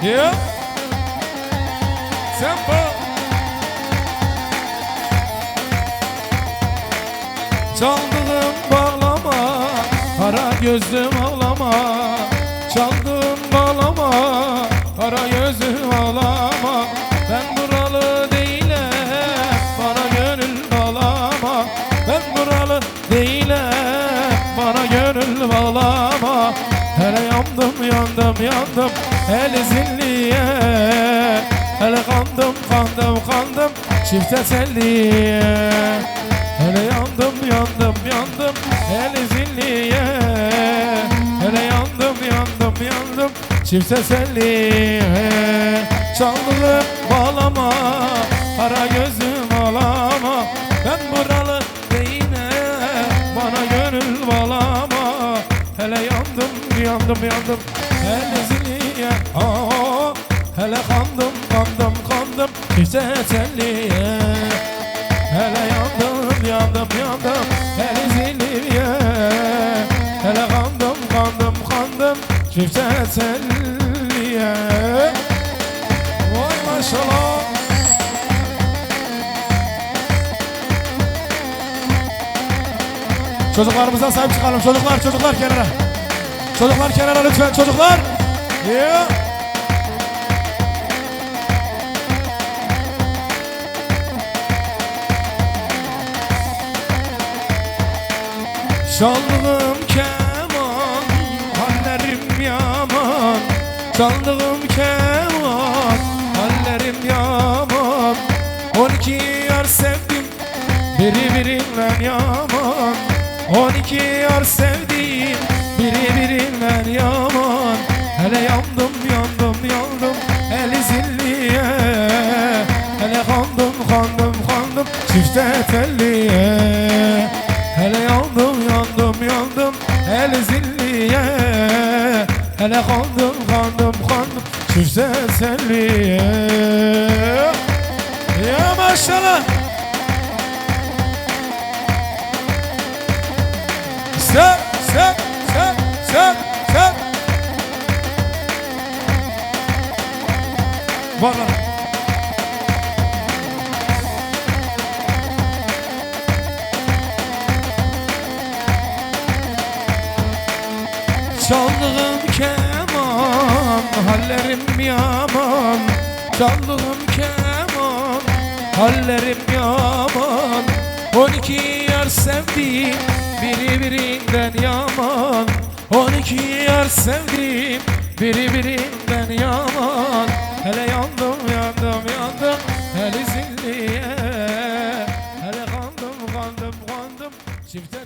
Yeah. Tempo. Çaldığım bağlama Kara gözlüm ağlama. Çaldığım bağlama Kara gözlüm ağlama. Ben buralı değilim Bana gönül bağlama. Ben buralı değilim Bana gönül bağlama. Hele yandım yandım yandım Hele zilliye Hele kandım kandım kandım Çift teselliye. Hele yandım yandım yandım Hele zilliye Hele yandım yandım yandım Çift teselliye. Çaldığım bağlama Kara gözüm ağlama. Ben buralı değilim Bana gönül bağlama. Hele yandım yandım yandım Hele teselliye Hele yandım yandım yandım Hele zilliye Hele kandım kandım kandım Çift teselliye Vay maşallah Çocuklarımıza sahip çıkalım. Çocuklar, çocuklar kenara. Çocuklar kenara lütfen. Çocuklar. Yeah. Çaldığım keman Hallerim yaman. Çaldığım keman Hallerim yaman. On iki yar sevdim Biri birinden yaman. On iki yar sevdim Biri birinden yaman. Hele yandım yandım yandım Hele zilliye. Hele kandım kandım kandım Çifte telliye. Hele yandım zilliye Hele kandım kandım kandım Çifte telliye Ya maşallah Sen, sen, sen, sen, sen. Valla. Çaldığım keman, hallerim yaman. Çaldığım keman, hallerim yaman. On iki yar sevdim, biri birinden yaman. On iki yar sevdim, biri birinden yaman. Hele yandım yandım yandım, hele zilliye. Hele kandım kandım kandım, çifte